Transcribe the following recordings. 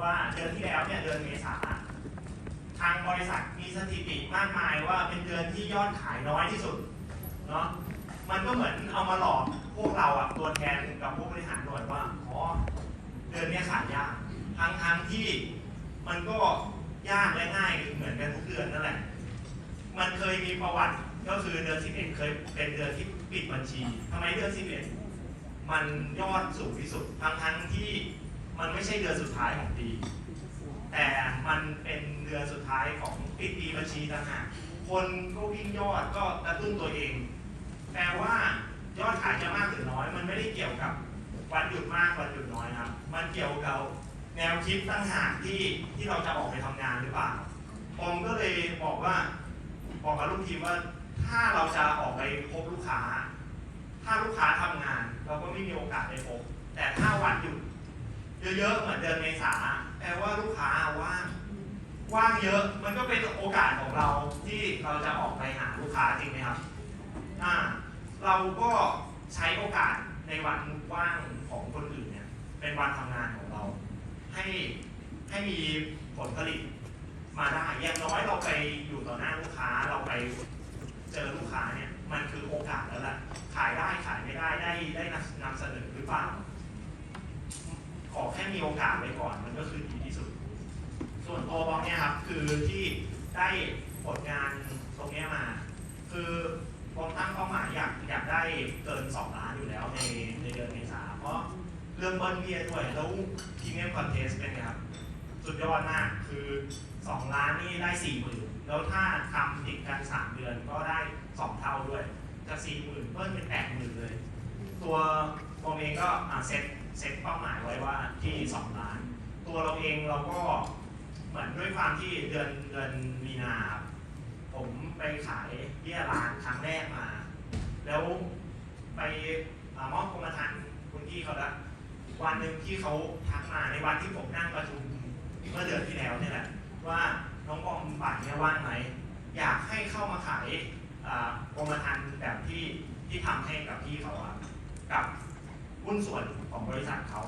ว่าเดือนที่แล้วเนี่ยเดือนเมษาทางบริษัทมีสถิติมากมายว่าเป็นเดือนที่ยอดขายน้อยที่สุดเนาะมันก็เหมือนเอามาหลอกพวกเราอะตัวแทนกับผู้บริหารหน่วยว่าอ๋อเดือนนี้ขายยากทั้งทั้งที่มันก็ยากและง่ายเหมือนกันทุกเดือนนั่นแหละ มันเคยมีประวัติก็คือเดือน 11 เคยเป็นเดือนที่ปิดบัญชีทำไมเดือน 11 มันยอดสูงที่สุดทั้งทั้งที่ มันไม่ใช่เดือนสุดท้ายของปี แต่มันเป็นเดือนสุดท้ายของปิดปีบัญชีต่างหากคนก็วิ่งยอดก็กระตุ้นตัวเอง แปลว่ายอดขายจะมากหรือน้อย มันไม่ได้เกี่ยวกับวันหยุดมากวันหยุดน้อยนะครับ มันเกี่ยวกับแนวคิดตั้งหากที่ที่เราจะออกไปทำงานหรือเปล่าผมก็เลยบอกว่าบอกกับลูกทีมว่าถ้าเราจะออกไปพบลูกค้า ถ้าลูกค้าทำงาน เราก็ไม่มีโอกาสได้พบแต่ถ้าวันหยุด เยอะๆเหมือนเดือนเมษาแปลว่าลูกค้าว่างว่างเยอะมันก็เป็นโอกาสของเราที่เราจะออกไปหาลูกค้าจริงไหมครับอ่าเราก็ใช้โอกาสในวันว่างของคนอื่นเนี่ยเป็นวันทำงานของเรา ให้ให้มีผลผลิตมาได้อย่างน้อยเราไปอยู่ต่อหน้าลูกค้าเราไปเจอลูกค้าเนี่ยมันคือโอกาสแล้วแหละขายได้ขายไม่ได้ได้ได้นำเสนอหรือเปล่า มีโอกาสไว้ก่อนมันก็คือดีที่สุด ส่วนตัวบองเนี่ยครับคือที่ได้ผลงานตรงนี้มา คือบองตั้งเป้าหมายอยากอยากได้เกิน 2 ล้านอยู่แล้วในในเดือนเมษาเพราะเรื่องเบิ้ลเบียด้วยแล้วพรีเมียมคอนเทสเป็นไงครับ สุดยอดมากคือ 2 ล้านนี่ได้4ี่หมื่นแล้วถ้าทำติดกัน 3 เดือนก็ได้ 2 เท่าด้วยจาก4ี่หมื่นเพิ่มเป็นแปดหมื่นเลย ตัวผมเองก็เซ็ต เซ็ตเป้าหมายไว้ว่าที่ 2 ล้าน ตัวเราเองเราก็เหมือนด้วยความที่เดือนเดือนมีนาผมไปขายเบี้ยร้านครั้งแรกมา แล้วไปอมอบกรมธรรม์คุณพี่เขาละวันหนึ่งที่เขาทักมาในวันที่ผมนั่งประชุมเมื่อเดือนที่แล้วเนี่ยแหละว่าน้องบอมบ่ายเนี่ยว่างไหมอยากให้เข้ามาขายกรมธรรม์แบบที่ที่ทำให้กับพี่เขาอะกับ หุ้นส่วนของบริษัทเขา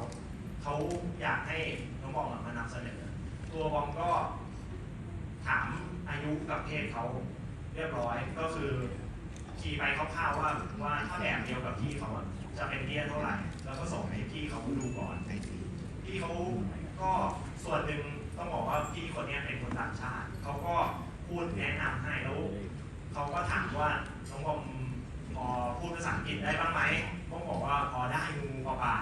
เขาอยากให้น้องบอมมานำเสนอ ตัวบอมก็ถามอายุกับเพศเขาเรียบร้อยก็คือขี่ไปคร่าวๆว่าว่าถ้าแบบเดียวกับพี่เขาอะจะเป็นเบี้ยเท่าไหร่ แล้วก็ส่งให้พี่เขาดูก่อนพี่เขาก็ส่วนหนึ่งต้องบอกว่าพี่คนนี้เป็นคนต่างชาติเขาก็พูดแนะนำให้แล้วเขาก็ถามว่าน้องบอมพอพูดภาษาอังกฤษได้บ้างไหม บอกว่าพอได้งูปลาปลา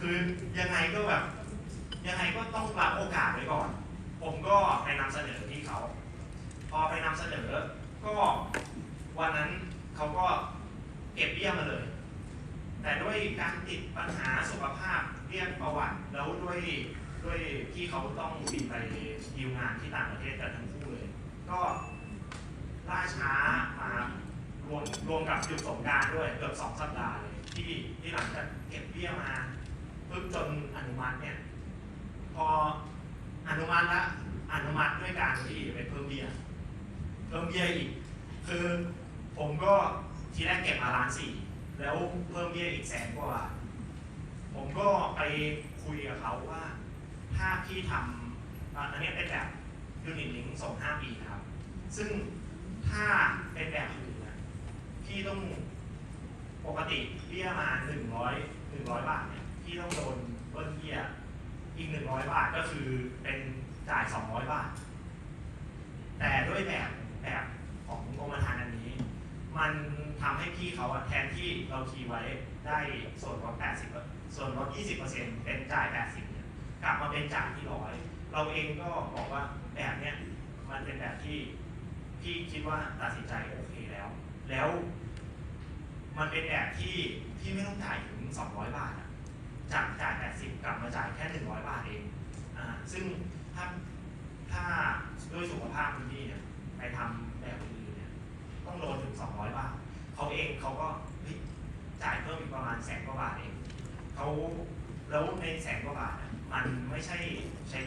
คือยังไงก็แบบ ยังไงก็ต้องรับโอกาสไว้ก่อน ผมก็ไปนำเสนอที่เขา พอไปนำเสนอ ก็วันนั้นเขาก็เก็บเบี้ยมาเลย แต่ด้วยการติดปัญหาสุขภาพเรียกประวัติแล้วด้วยด้วยที่เขาต้องบินไปดีลงานที่ต่างประเทศกันทั้งคู่เลย ก็ล่าช้ามารวมรวมกับหยุดสงการด้วยเกือบสองสัปดาห์เลย ที่ที่หลังจากเก็บเบี้ยมาปึ๊บจนอนุมัติเนี่ย พออนุมัติละอนุมัติด้วยการที่ไปเพิ่มเบี้ยเพิ่มเบี้ยอีก คือผมก็ทีแรกเก็บมาล้านสี่แล้วเพิ่มเบี้ยอีกแสนกว่า ผมก็ไปคุยกับเขาว่า ถ้าพี่ทำอันนี้เป็นแบบยูนิตลิงส่งห้าปีครับ ซึ่งถ้าเป็นแบบอื่นนะพี่ต้อง ปกติเบี้ยมาหนึ่งร้อยหนึ่งร้อยบาทเนี่ยพี่ต้องโดนเบิ้ลเบี้ยอีกหนึ่งร้อยบาทก็คือเป็นจ่ายสองร้อยบาท แต่ด้วยแบบแบบของกรมธรรม์อันนี้ มันทำให้พี่เขาแทนที่เราคีย์ไว้ได้ส่วนลด80ส่วนลด20%เป็นจ่าย80เนี่ยกลับมาเป็นจ่ายที่ร้อยเราเองก็บอกว่าแบบเนี้ยมันเป็นแบบที่พี่คิดว่าตัดสินใจโอเคแล้ว แล้ว มันเป็นแบบที่ที่ไม่ต้องจ่ายถึง 200 บาทอะจากจ่าย 80 กลับมาจ่ายแค่ 100 บาทเองอ่าซึ่งถ้าถ้าด้วยสุขภาพคุณพี่เนี่ยไปทำแบบอื่นๆเนี่ยต้องโดนถึง 200 บาทเขาเองเขาก็จ่ายเพิ่มอีกประมาณแสนกว่าบาทเองเขาแล้วในแสนกว่าบาทอะมันไม่ใช่ใช้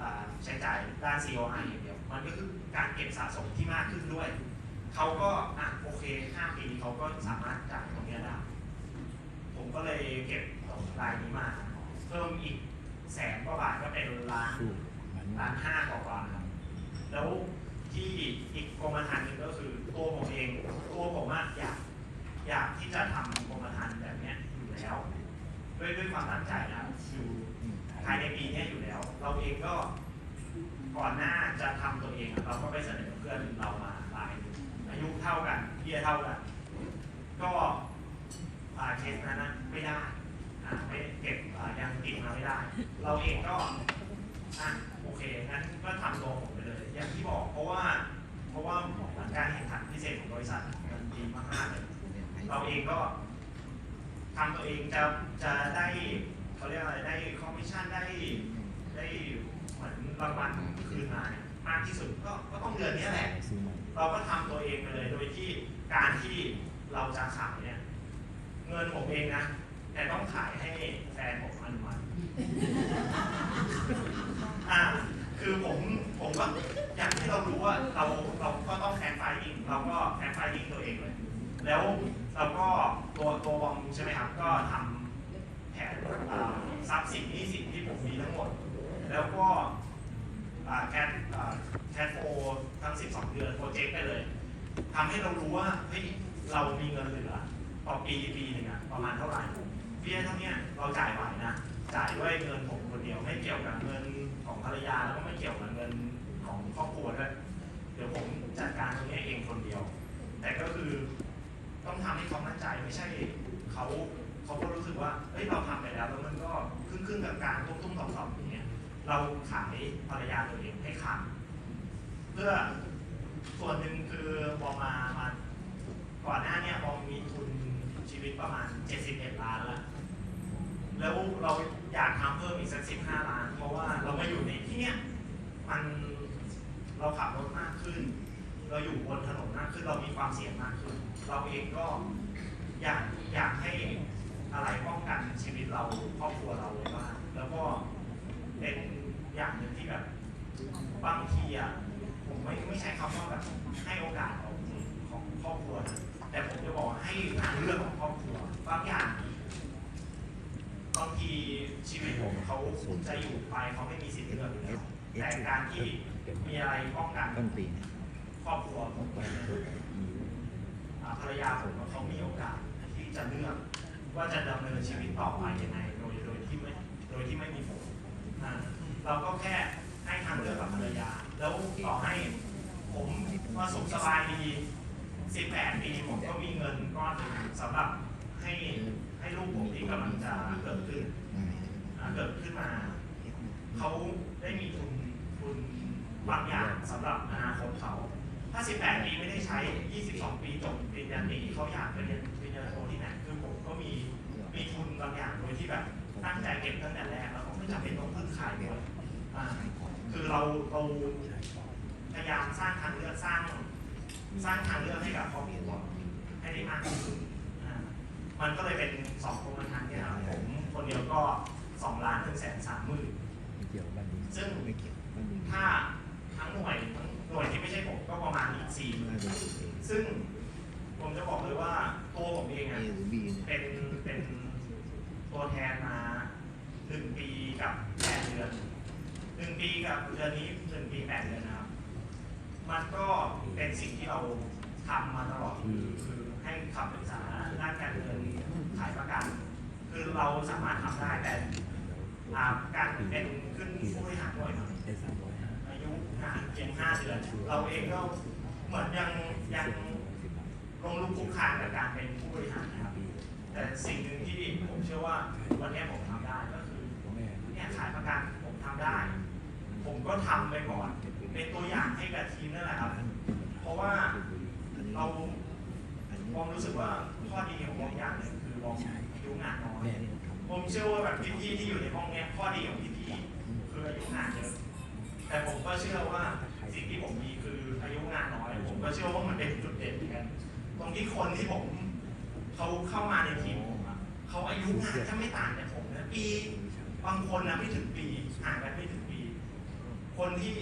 อ่าใช้จ่ายด้าน COI อย่างเดียว มันก็คือการเก็บสะสมที่มากขึ้นด้วย เขาก็อะโอเค5ปีเขาก็สามารถจ่ายตรงเนี้ยได้ ผมก็เลยเก็บตรงรายนี้มา เพิ่มอีกแสนกว่าบาทก็เป็นล้านล้านห้ากว่าๆครับแล้วที่อีกกรมธรรม์หนึ่งก็คือตัวผมเองตัวผมอะอยากอยากที่จะทำกรมธรรม์แบบเนี้ยอยู่แล้วด้วยด้วยความตั้งใจนะครับอยู่ภายในปีเนี้ยอยู่แล้ว เราเองก็ก่อนหน้าจะทำตัวเองอะเราก็ไปเสนอเพื่อนเรามาหลายหนึ่ง อายุเท่ากันเพียเท่ากัน ก็อ่าเคสนั้นไม่ได้ไม่เก็บอ่ายังติดมาไม่ได้ เราเองก็อะโอเคงั้นก็ทำตัวผมไปเลย อย่างที่บอกเพราะว่า เพราะว่าการแข่งขันพิเศษของบริษัทมันดีมากๆเลยเราเองก็ทำตัวเองจะจะได้เขาเรียกอะไรได้คอมมิชชั่นได้ได้เหมือนรางวัลคืนมาเนี่ยมากที่สุดก็ก็ต้องเดือนนี้แหละ เราก็ทำตัวเองไปเลยโดยที่การที่เราจะขายเนี่ยเงินผมเองนะ แต่ต้องขายให้แฟนผมอนุมัติอ่าคือผมผมก็อย่างที่เรารู้ว่าเราเราก็ต้องแฟนไฟอิงเราก็แฟนไฟอิงตัวเองเลย แล้วเราก็ตัวตัวบอมใช่ไหมครับก็ทำแผนอ่าทรัพย์สินหนี้สินที่ผมมีทั้งหมด แล้วก็แคทแคทโฟทั้ง 12 เดือนโปรเจกต์ไปเลยทำให้เรารู้ว่าเฮ้ยเรามีเงินเหลือต่อปีปีหนึ่งอะประมาณเท่าไหร่เบี้ยเท่านี้เราจ่ายไหวนะจ่ายด้วยเงินผมคนเดียวไม่เกี่ยวกับเงินของภรรยาแล้วก็ไม่เกี่ยวกับเงินของครอบครัวด้วยเดี๋ยวผมจัดการตรงนี้เองคนเดียว แต่ก็คือต้องทำให้เขามั่นใจไม่ใช่เขาเขาก็รู้สึกว่าเฮ้ยเราทำไปแล้วแล้วมันก็ครึ่งครึ่งกับการตุ้มตุ้มต่อมอย่างเงี้ยเราขายภรรยาตัวเองให้ขาดเพื่อ ส่วนหนึ่งคือบอมมามาก่อนหน้าเนี้บอมมีทุนชีวิตประมาณ 71 ล้านแล้ว แล้วเราอยากทำเพิ่มอีกสัก 15 ล้าน เพราะว่าเรามาอยู่ในที่เนี้ยมันเราขับรถมากขึ้น เราอยู่บนถนนมากขึ้น เรามีความเสี่ยงมากขึ้น เราเองก็อยากอยากให้อะไรป้องกันชีวิตเราครอบครัวเราไว้บ้างแล้วก็เป็นอย่างหนึ่งที่แบบบางทีอะผมไม่ไม่ใช้คำว่าแบบให้โอกาสของของครอบครัวนะแต่ผมจะบอกว่าให้ทางเลือกของครอบครัวบางอย่างบางทีชีวิตผมเขา จะอยู่ไปเขาไม่มีสิทธิ์เลือกอยู่แล้วแต่การที่มีอะไรป้องกันต้นปีเนี่ยครอบครัวผมอ่าภรรยาผมเขามีโอกาสที่จะเลือกว่าจะดำเนินชีวิตต่อไปยังไงโดยโดยที่ไม่โดยที่ไม่มีผมอ่าเราก็แค่ให้ทางเลือกกับภรรยา แล้วต่อให้ผมมาสุขสบายดี 18 ปีผมก็มีเงินก้อนหนึ่งสำหรับให้ให้ลูกผมที่กำลังจะเกิดขึ้นอ่าเกิดขึ้นมา เขาได้มีทุนทุนบางอย่างสำหรับอนาคตเขา ถ้า 18 ปีไม่ได้ใช้ 22 ปีจบปริญญาตรีเขาอยากไปเรียนปริญญาโทที่ไหนคือผมก็มีมีทุนบางอย่างโดยที่แบบตั้งใจเก็บตั้งแต่แรกแล้วก็ไม่จำเป็นต้องพึ่งขายด้วยอ่าคือเราเราพยายามสร้างทางเลือกสร้าง สร้างทางเลือกให้กับครอบครัวให้ได้มากที่สุดอ่ามันก็เลยเป็นสองโครงการเนี่ยครับผมคนเดียวก็2ล้าน1แสนสามหมื่นไม่เกี่ยวกับบ้านนี้ซึ่งไม่เกี่ยวกับบ้านนี้ถ้าทั้งหน่วยทั้ง หน่วยที่ไม่ใช่ผมก็ประมาณอีกสี่หมื่น่านจะเป็นเอซึ่งผมจะบอกเลยว่าตัวผมเองหอะรือบีเนี่ยเป็นเป็นตัวแทนมาหนึ่งปีกับแปดเดือนหนึ่งปีกับเดือนนี้หนึ่งปีแปดเดือนนะครับ มันก็เป็นสิ่งที่เราทำมาตลอดคือคือให้คำปรึกษาด้านการเงินขายประกัน คือเราสามารถทำได้แต่อ่าการเป็นขึ้นผู้บริหารหน่วยได้สามร้อ ยุห่างเพียงห้าเดือน เราเองก็เหมือนยังยังลงลุกคุกคานกับการเป็นผู้บริหารนะครับ แต่สิ่งหนึ่งที่ผมเชื่อว่าวันนี้ผมทำได้ก็คือเนี่ยขายประกันผมทำได้ ผมก็ทำไปก่อนเป็นตัวอย่างให้กับทีมนั่นแหละครับ เพราะว่าเรามองรู้สึกว่าข้อดีของวงอย่างหนึ่งคือวงอายุงานน้อยผมเชื่อว่าแบบพี่ๆที่อยู่ในห้องเนี้ยข้อดีของพี่ๆคืออายุงานเยอะ แต่ผมก็เชื่อว่าสิ่งที่ผมมีคืออายุงานน้อย ผมก็เชื่อว่ามันเป็นจุดเด่นเหมือนกัน ตรงที่คนที่ผมเขาเข้ามาในทีมผมอะเขาอายุงานถ้าไม่ต่างจากผมนะปีบางคนนะไม่ถึงปีห่างกันไม่ถึงปี คนที่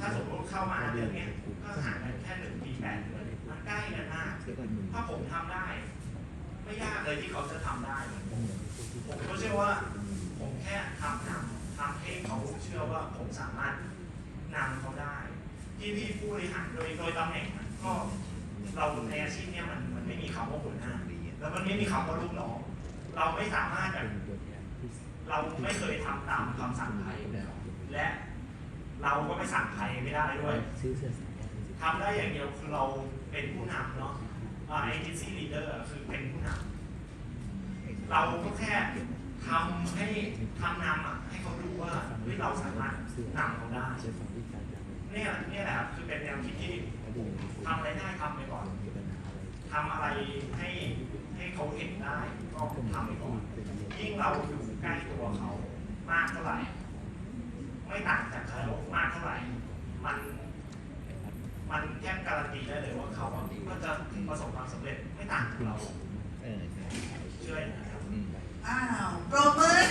ถ้าสมมติเข้ามาเดือนนี้ก็ห่างกันแค่หนึ่งปีแปดเดือนมันใกล้กันมาก ถ้าผมทำได้ ไม่ยากเลยที่เขาจะทำได้ผมผมก็เชื่อว่า ผมแค่ทำทำทำให้เขาเชื่อว่าผมสามารถ นำเขาได้ ที่พี่ผู้บริหารโดยโดยตำแหน่งอะก็เราในอาชีพเนี้ยมันมันไม่มีคำว่าหัวหน้าแล้วมันไม่มีคำว่าลูกน้องเราไม่สามารถแบบเราไม่เคยทำตามคำสั่งใครและเราก็ไปสั่งใครไม่ได้ด้วยซื้อเสื้อสีแดงสีทำได้อย่างเดียวคือเราเป็นผู้นำเนาะอ่า agency leader อะคือเป็นผู้นำเราก็แค่ ทำให้ทำนำอะให้เขาดูว่าเฮ้ยเราสามารถนำเขาได้ใช้ฟังวิจารณ์อย่างเนี่ยเนี่ยแหละครับคือเป็นแนวคิดที่ก็ดีทำอะไรได้ทำไปก่อนมีปัญหาอะไรทำอะไรให้ให้เขาเห็นได้ก็ก็มีทำไปก่อนที่เป็นเรื่องยิ่งเราอยู่ใกล้ตัวเขามากเท่าไหร่ ไม่ต่างจากเขามากเท่าไหร่ มันมันแทบการันตีได้เลยว่าเขาอะก็จะประสบความสำเร็จไม่ต่างจากเราเออใช่เชื่อ อ้าวปรบมือ